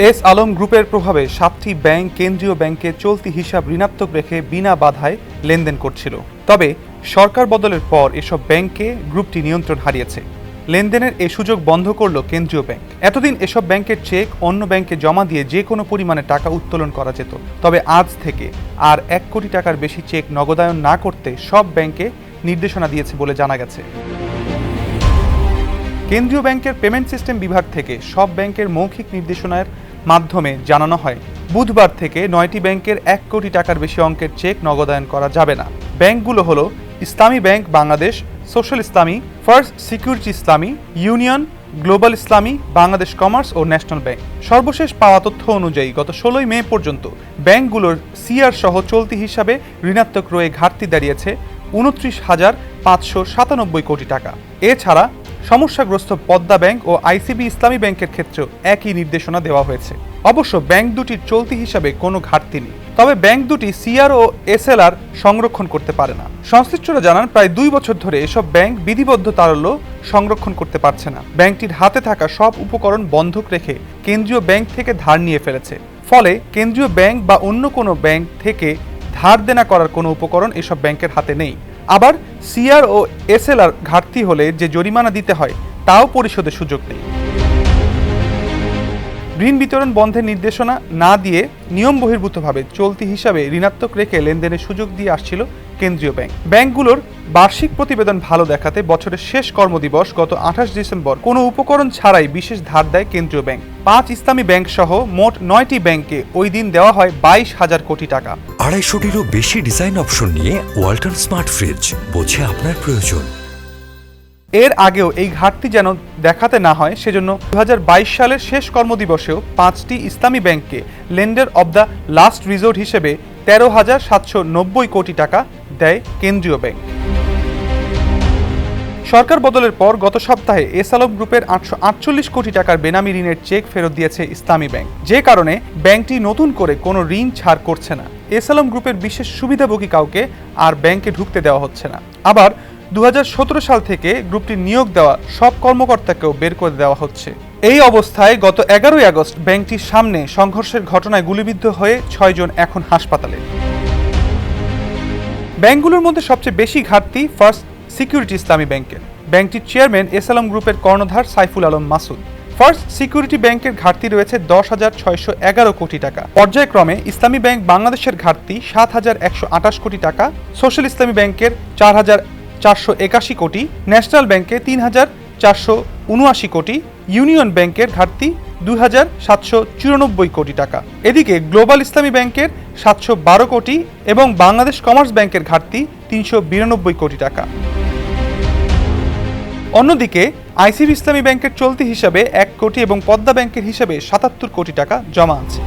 S Alam গ্রুপের প্রভাবে সাতটি ব্যাংক কেন্দ্রীয় ব্যাংকে চলতি হিসাব ঋণাত্মক রেখে বিনা বাধায় লেনদেন করছিল। তবে সরকার বদলের পর এসব ব্যাংকে গ্রুপটি নিয়ন্ত্রণ হারিয়েছে। লেনদেনের এ সুযোগ বন্ধ করল কেন্দ্রীয় ব্যাংক। এতদিন এসব ব্যাংকের চেক অন্য ব্যাংকে জমা দিয়ে যে কোনো পরিমাণে টাকা উত্তোলন করা যেত। তবে আজ থেকে আর এক কোটি টাকার বেশি চেক নগদায়ন না করতে সব ব্যাংকে নির্দেশনা দিয়েছে বলে জানা গেছে। কেন্দ্রীয় ব্যাংকের পেমেন্ট সিস্টেম বিভাগ থেকে সব ব্যাংকের মৌখিক নির্দেশনার মাধ্যমে জানানো হয়, বুধবার থেকে নয়টি ব্যাংকের এক কোটি টাকার বেশি অঙ্কের চেক নগদায়ন করা যাবে না। ব্যাংকগুলো হলো Islami bank Bangladesh, social Islami, first security Islami, union, global Islami, Bangladesh commerce ও ন্যাশনাল ব্যাংক। সর্বশেষ পাওয়া তথ্য অনুযায়ী গত ষোলোই মে পর্যন্ত ব্যাংকগুলোর সিআর সহ চলতি হিসাবে ঋণাত্মক রয়ে ঘাটতি দাঁড়িয়েছে উনত্রিশ হাজার পাঁচশো সাতানব্বই কোটি টাকা। এছাড়া সমস্যাগ্রস্ত পদ্মা ব্যাংক ও আইসিবি ইসলামী ব্যাংকের ক্ষেত্রেও একই নির্দেশনা দেওয়া হয়েছে। অবশ্য ব্যাংক দুটির চলতি হিসাবে কোনো ঘাটতি নেই। তবে ব্যাংক দুটি সিআর ও এসএলআর সংরক্ষণ করতে পারে না। সংশ্লিষ্টরা জানান, প্রায় দুই বছর ধরে এসব ব্যাংক বিধিবদ্ধ তারল্য সংরক্ষণ করতে পারছে না। ব্যাংকটির হাতে থাকা সব উপকরণ বন্ধক রেখে কেন্দ্রীয় ব্যাংক থেকে ধার নিয়ে ফেলেছে। ফলে কেন্দ্রীয় ব্যাংক বা অন্য কোনো ব্যাংক থেকে ধার দেনা করার কোনো উপকরণ এসব ব্যাংকের হাতে নেই। আবার সিআর ও এসএলআর ঘাটতি হলে যে জরিমানা দিতে হয়, তাও পরিশোধের সুযোগ নেই। ঋণ বিতরণ বন্ধের নির্দেশনা না দিয়ে নিয়ম বহির্ভূতভাবে চলতি হিসাবে ঋণাত্মক রেখে লেনদেনের সুযোগ দিয়ে আসছিল কেন্দ্রীয় ব্যাংক। ব্যাংকগুলোর বার্ষিক প্রতিবেদন ভালো দেখাতে বছরের শেষ কর্মদিবস গত আঠাশ ডিসেম্বর। কোনো উপকরণ ছাড়াই বিশেষ ধার দেয় কেন্দ্রীয় ব্যাংক। পাঁচ ইসলামী ব্যাংক সহ মোট নয়টি ব্যাংকে ওই দিন দেওয়া হয় বাইশ হাজার কোটি টাকা। আড়াইশোটিরও বেশি ডিজাইন অপশন নিয়ে ওয়ালটন স্মার্ট ফ্রিজ বোঝে আপনার প্রয়োজন। এর আগেও এই ঘাটতি যেন দেখাতে না হয় সেজন্য দু হাজার বাইশ সালের শেষ কর্মদিবসেও পাঁচটি ইসলামী ব্যাংককে lender of the last resort হিসেবে তেরো হাজার সাতশো নব্বই কোটি টাকা দেয় কেন্দ্রীয় ব্যাংক। সরকার বদলের পর গত সপ্তাহে এস আলম গ্রুপের আটশো আটচল্লিশ কোটি টাকার বেনামি ঋণের চেক ফেরত দিয়েছে ইসলামী ব্যাংক। যে কারণে ব্যাংকটি নতুন করে কোনো ঋণ ছাড় করছে না। এস আলম গ্রুপের বিশেষ সুবিধাভোগী কাউকে আর ব্যাংকে ঢুকতে দেওয়া হচ্ছে না। আবার দু হাজার সতেরো সাল থেকে গ্রুপটির নিয়োগ দেওয়া সব কর্মকর্তাকেও বের করে দেওয়া হচ্ছে। এই অবস্থায় গত এগারোই আগস্ট ব্যাংকটির সামনে সংঘর্ষের ঘটনায় গুলিবিদ্ধ হয়ে ছয়জন এখন হাসপাতালে। ব্যাংকগুলোর মধ্যে সবচেয়ে বেশি ঘাটতি ফার্স্ট সিকিউরিটি ইসলামী ব্যাংকের। ব্যাংকটির চেয়ারম্যান এস আলম গ্রুপের কর্ণধার সাইফুল আলম মাসুদ। ফার্স্ট সিকিউরিটি ব্যাংকের ঘাটতি রয়েছে দশ হাজার ছয়শো এগারো কোটি টাকা। পর্যায়ক্রমে ইসলামী ব্যাংক বাংলাদেশের ঘাটতি সাত হাজার একশো আঠাশ কোটি টাকা, সোশ্যাল ইসলামী ব্যাংকের চার হাজার চারশো একাশি কোটি, ন্যাশনাল ব্যাংকে তিন হাজার চারশো উনআশি কোটি ইউনিয়ন ব্যাংকের ঘাটতি দুই হাজার সাতশো চুরানব্বই কোটি টাকা। এদিকে গ্লোবাল ইসলামী ব্যাংকের সাতশো বারো কোটি এবং বাংলাদেশ কমার্স ব্যাংকের ঘাটতি তিনশো বিরানব্বই কোটি টাকা। অন্যদিকে, আইসিবি ইসলামী ব্যাংকের চলতি হিসাবে এক কোটি এবং পদ্মা ব্যাংকের হিসাবে সাতাত্তর কোটি টাকা জমা আছে।